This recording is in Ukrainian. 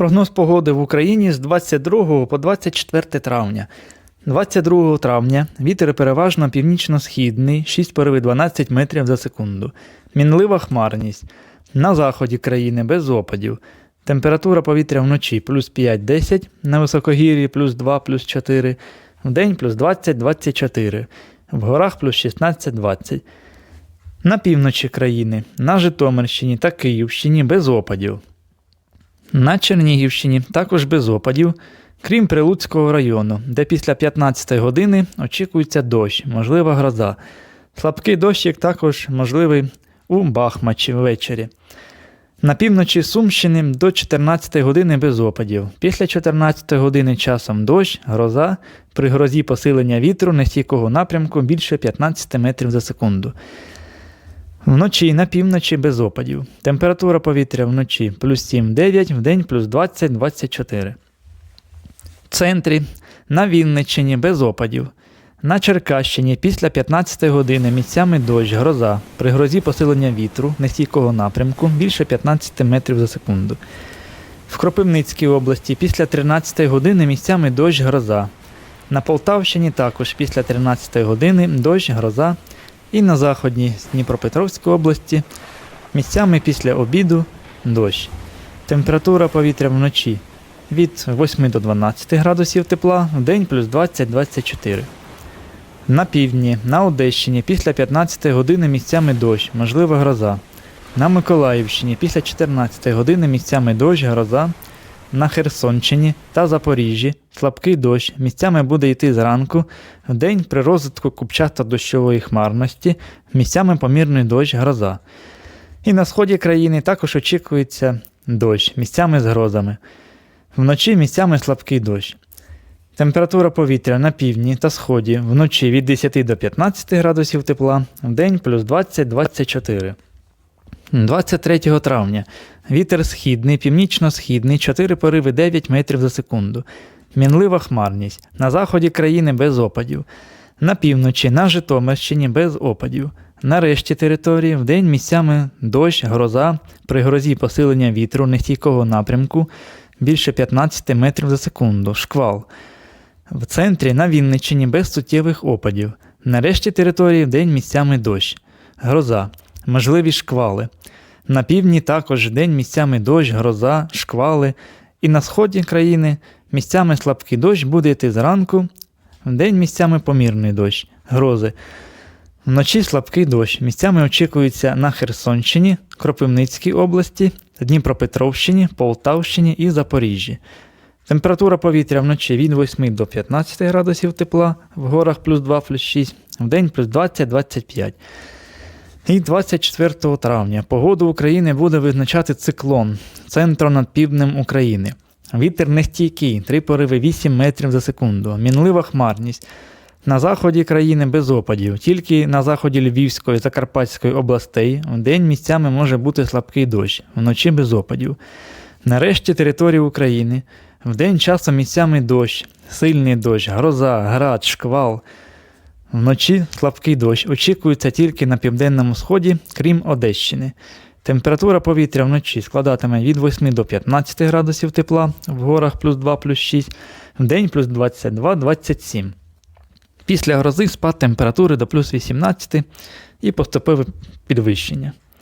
Прогноз погоди в Україні з 22 по 24 травня. 22 травня вітер переважно північно-східний, 6 пориви 12 метрів за секунду. Мінлива хмарність. На заході країни без опадів. Температура повітря вночі плюс 5-10, на високогір'ї плюс 2 плюс 4, вдень плюс 20-24, в горах плюс 16-20. На півночі країни, на Житомирщині та Київщині без опадів. На Чернігівщині також без опадів, крім Прилуцького району, де після 15 години очікується дощ, можлива гроза. Слабкий дощик також можливий у Бахмачі ввечері. На півночі Сумщини до 14 години без опадів. Після 14 години часом дощ, гроза, при грозі посилення вітру нестійкого напрямку більше 15 метрів за секунду. Вночі на півночі без опадів. Температура повітря вночі плюс 7-9, вдень плюс 20-24. В центрі на Вінниччині без опадів. На Черкащині після 15 години місцями дощ, гроза. При грозі посилення вітру нестійкого напрямку більше 15 метрів за секунду. В Кропивницькій області після 13 години місцями дощ, гроза. На Полтавщині також після 13 години дощ, гроза. І на заходній Дніпропетровської області місцями після обіду дощ. Температура повітря вночі від 8 до 12 градусів тепла, в день плюс 20-24. На півдні, на Одещині після 15 години місцями дощ, можлива гроза. На Миколаївщині після 14 години місцями дощ, гроза. На Херсонщині та Запоріжжі слабкий дощ місцями буде йти зранку, в день при розвитку купчато-дощової хмарності, місцями помірний дощ, гроза. І на сході країни також очікується дощ, місцями з грозами. Вночі місцями слабкий дощ. Температура повітря на півдні та сході вночі від 10 до 15 градусів тепла, вдень плюс 20-24. 23 травня. Вітер східний, північно-східний, 4 пориви 9 метрів за секунду. Мінлива хмарність. На заході країни без опадів. На півночі, на Житомирщині без опадів. На решті території вдень місцями дощ, гроза, при грозі посилення вітру нестійкого напрямку більше 15 метрів за секунду, шквал. В центрі на Вінниччині без суттєвих опадів. На решті території вдень місцями дощ, гроза, можливі шквали. На півдні також день місцями дощ, гроза, шквали. І на сході країни місцями слабкий дощ буде йти зранку, вдень місцями помірний дощ, грози. Вночі слабкий дощ. Місцями очікується на Херсонщині, Кропивницькій області, Дніпропетровщині, Полтавщині і Запоріжжі. Температура повітря вночі від 8 до 15 градусів тепла, в горах плюс 2 плюс 6, вдень плюс 20-25. І 24 травня погоду України буде визначати циклон центру над півднем України. Вітер нестійкий, 3 пориви 8 метрів за секунду, мінлива хмарність. На заході країни без опадів, тільки на заході Львівської та Закарпатської областей в день місцями може бути слабкий дощ, вночі без опадів. Нарешті території України вдень часом місцями дощ, сильний дощ, гроза, град, шквал. Вночі слабкий дощ очікується тільки на південному сході, крім Одещини. Температура повітря вночі складатиме від 8 до 15 градусів тепла, в горах плюс 2 плюс 6, вдень плюс 22-27. Після грози спад температури до плюс 18 і поступове підвищення.